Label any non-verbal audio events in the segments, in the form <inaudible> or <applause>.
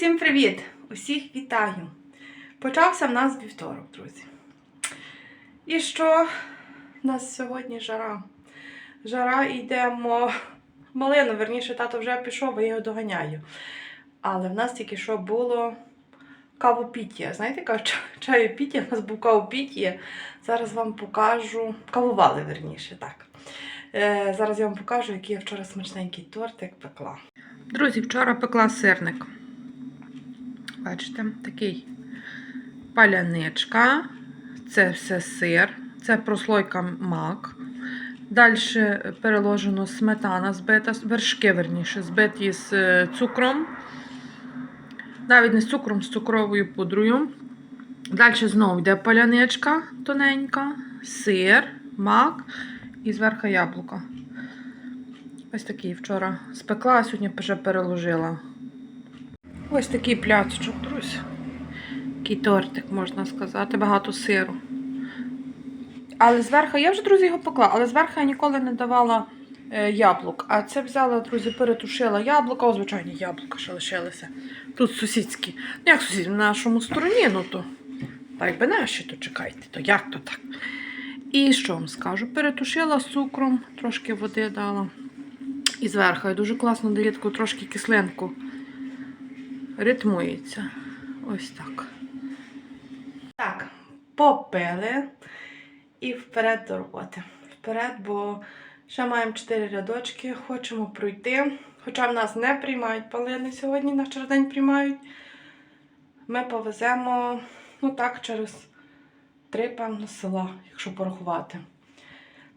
всім привіт! Усіх вітаю! Почався в нас вівторок, друзі. І що? У нас сьогодні жара. Жара йдемо малину, верніше, тато вже пішов, бо я його доганяю. Але в нас тільки що було кавопіття. Знаєте, кажуть, чаюпіття, у нас був кавопіття. Зараз вам покажу. Кавували, верніше, так. Е, зараз я вам покажу, який я вчора смачненький тортик пекла. Друзі, вчора пекла сирник. Бачите, такий паляничка. Це все сир, це прослойка мак. Далі переложено сметана збита, вершки, верніше, збиті з е, цукром. Навіть не з цукром, з цукровою пудрою. Далі знову йде паляничка тоненька, сир, мак і зверху яблуко. Ось такий вчора спекла, а сьогодні вже переложила. Ось такий пляцочок, друзі. Такий тортик, можна сказати, багато сиру. Але зверху, я вже, друзі, його пекла, але зверху я ніколи не давала е, яблук. А це взяла, друзі, перетушила яблука, о, звичайні яблука, що лишилися. Тут сусідські. Ну, як сусідські, на нашому стороні, ну то. Та якби наші, то чекайте, то як то так. І що вам скажу? Перетушила цукром, трошки води дала. І зверху і дуже класно таку трошки кислинку. Ритмується. Ось так. Так, попили і вперед до роботи. Вперед, бо ще маємо 4 рядочки, хочемо пройти. Хоча в нас не приймають палини сьогодні, на вчора день приймають. Ми повеземо, ну так, через три, певно, села, якщо порахувати.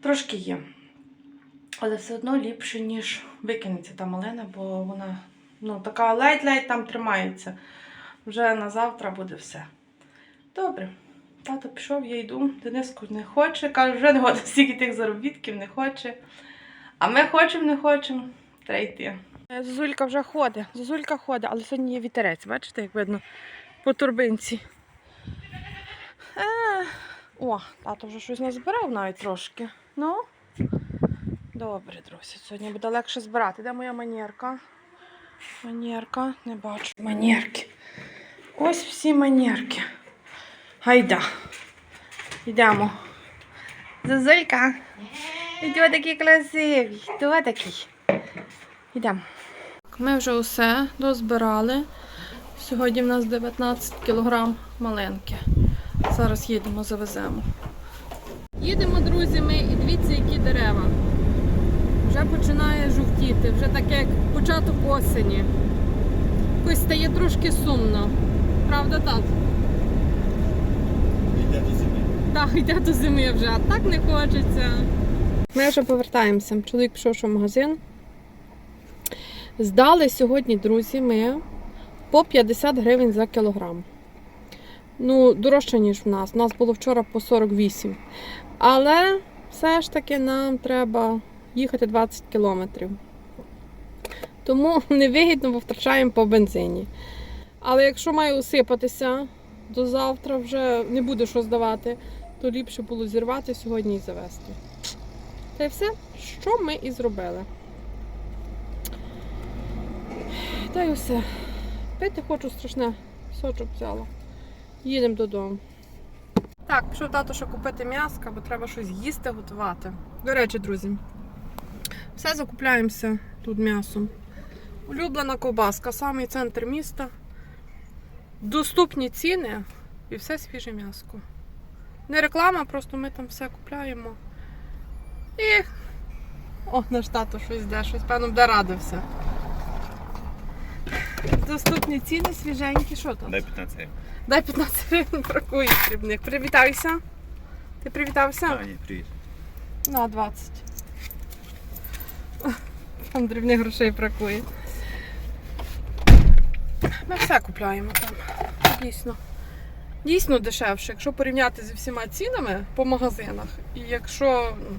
Трошки є. Але все одно ліпше, ніж викинеться та малина, бо вона ну, така ледь-ледь там тримається. Вже на завтра буде все. Добре. Тато пішов, я йду. Дениску не хоче. Каже, вже не хоче стільки тих заробітків, не хоче. А ми хочемо, не хочемо. Треба йти. Зозулька вже ходить. Зозулька ходить, але сьогодні є вітерець, бачите, як видно по турбинці. Е, О, тато вже щось назбирав навіть трошки. Ну, добре, друзі. Сьогодні буде легше збирати. Де моя манерка? Манерка, не бачу. Манерки. Ось всі манерки. Гайда. Йдемо. Зозулька. Хто такі красиві? Хто такий? Йдемо. Ми вже усе дозбирали. Сьогодні в нас 19 кг маленьке. Зараз їдемо, завеземо. Їдемо, друзі, ми і дивіться, які дерева. Вже починає жовтіти, вже таке як початок осені. Якось стає трошки сумно. Правда, тат? Йде до зими. Так, <laughs> йде до зими вже, а так не хочеться. Ми вже повертаємося. Чоловік пішов в магазин. Здали сьогодні, друзі, ми по 50 гривень за кілограм. Ну, дорожче, ніж в нас. У нас було вчора по 48. Але все ж таки нам треба їхати 20 кілометрів. Тому <laughs> невигідно, бо втрачаємо по бензині. Але якщо має усипатися, до завтра вже не буде що здавати, то ліпше було зірвати сьогодні і завести. Та й все, що ми і зробили. Та й все. Пити хочу страшне, сочок взяла. Їдемо додому. Так, пішов тато ще купити м'яска, бо треба щось їсти, готувати. До речі, друзі, все закупляємося тут м'ясом. Улюблена ковбаска, самий центр міста. Доступні ціни і все свіже м'яско. Не реклама, просто ми там все купляємо. І. О, наш тато щось де, щось, певно, буде радився. Доступні ціни свіженькі. Що там? Дай 15 гривень. Дай 15 гривень бракує дрібних. Привітайся. Ти привітався? А, ні, привіт. На 20. Там дрібних грошей бракує. Ми все купляємо там. Дійсно. Дійсно дешевше, якщо порівняти зі всіма цінами по магазинах. І якщо ну,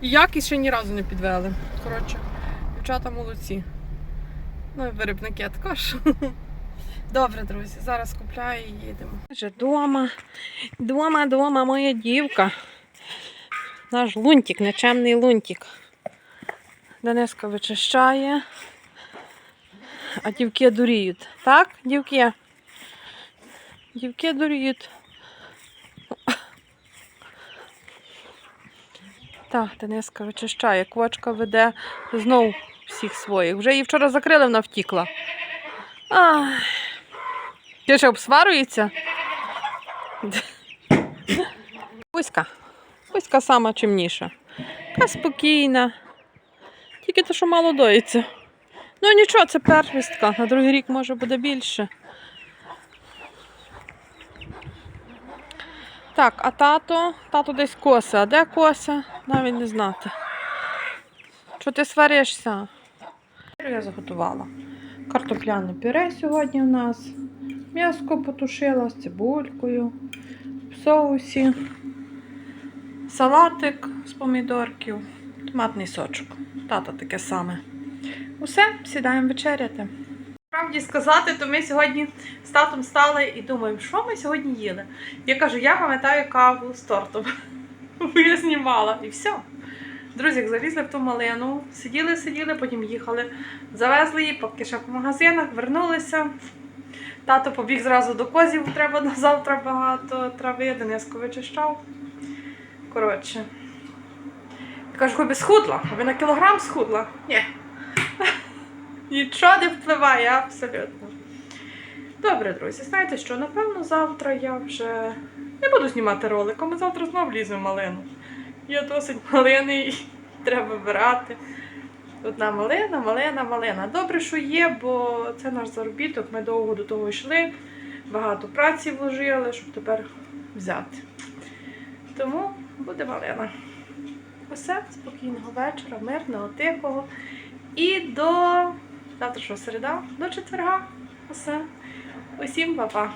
і якість ще ні разу не підвели. Коротше, дівчата молодці. Ну і виробники також. <laughs> Добре, друзі, зараз купляю і їдемо. Вже дома. Дома, дома моя дівка. Наш лунтик, нечемний лунтик. Дениска вичищає. а дівки дуріють. Так, дівки? Дівки дуріють. Так, Дениска вичищає. Квочка веде знов всіх своїх. Вже її вчора закрили, вона втікла. Ай. Ти що, обсварюється? Пуська. Пуська сама чимніша. Та спокійна. Тільки то, що мало доїться. Ну нічого, це первістка. На другий рік може буде більше. Так, а тато, тато десь коса. А де коса? Навіть не знати. Що ти сваришся? Я заготувала. Картопляне пюре сьогодні у нас. М'яско потушила з цибулькою, в соусі, салатик з помідорків, томатний сочок. Тата таке саме. Усе, сідаємо вечеряти. Правді сказати, то ми сьогодні з татом стали і думаємо, що ми сьогодні їли. Я кажу, я пам'ятаю каву з тортом. <laughs> Я знімала і все. Друзі, як залізли в ту малину, сиділи, сиділи, потім їхали, завезли її, поки ще по магазинах, вернулися. Тато побіг зразу до козів, треба на завтра багато трави, Дениско вичищав. Коротше. Я кажу, хоч би схудла, аби на кілограм схудла. Ні. <laughs> Нічого не впливає, абсолютно. Добре, друзі, знаєте що? Напевно, завтра я вже не буду знімати ролик, а ми завтра знову вліземо малину. Є досить <laughs> малини і треба вибирати. Одна малина, малина, малина. Добре, що є, бо це наш заробіток. Ми довго до того йшли, багато праці вложили, щоб тепер взяти. Тому буде малина. Усе, спокійного вечора, мирного, тихого. І до завтрашнього середа, до четверга. Усе. Усім па-па.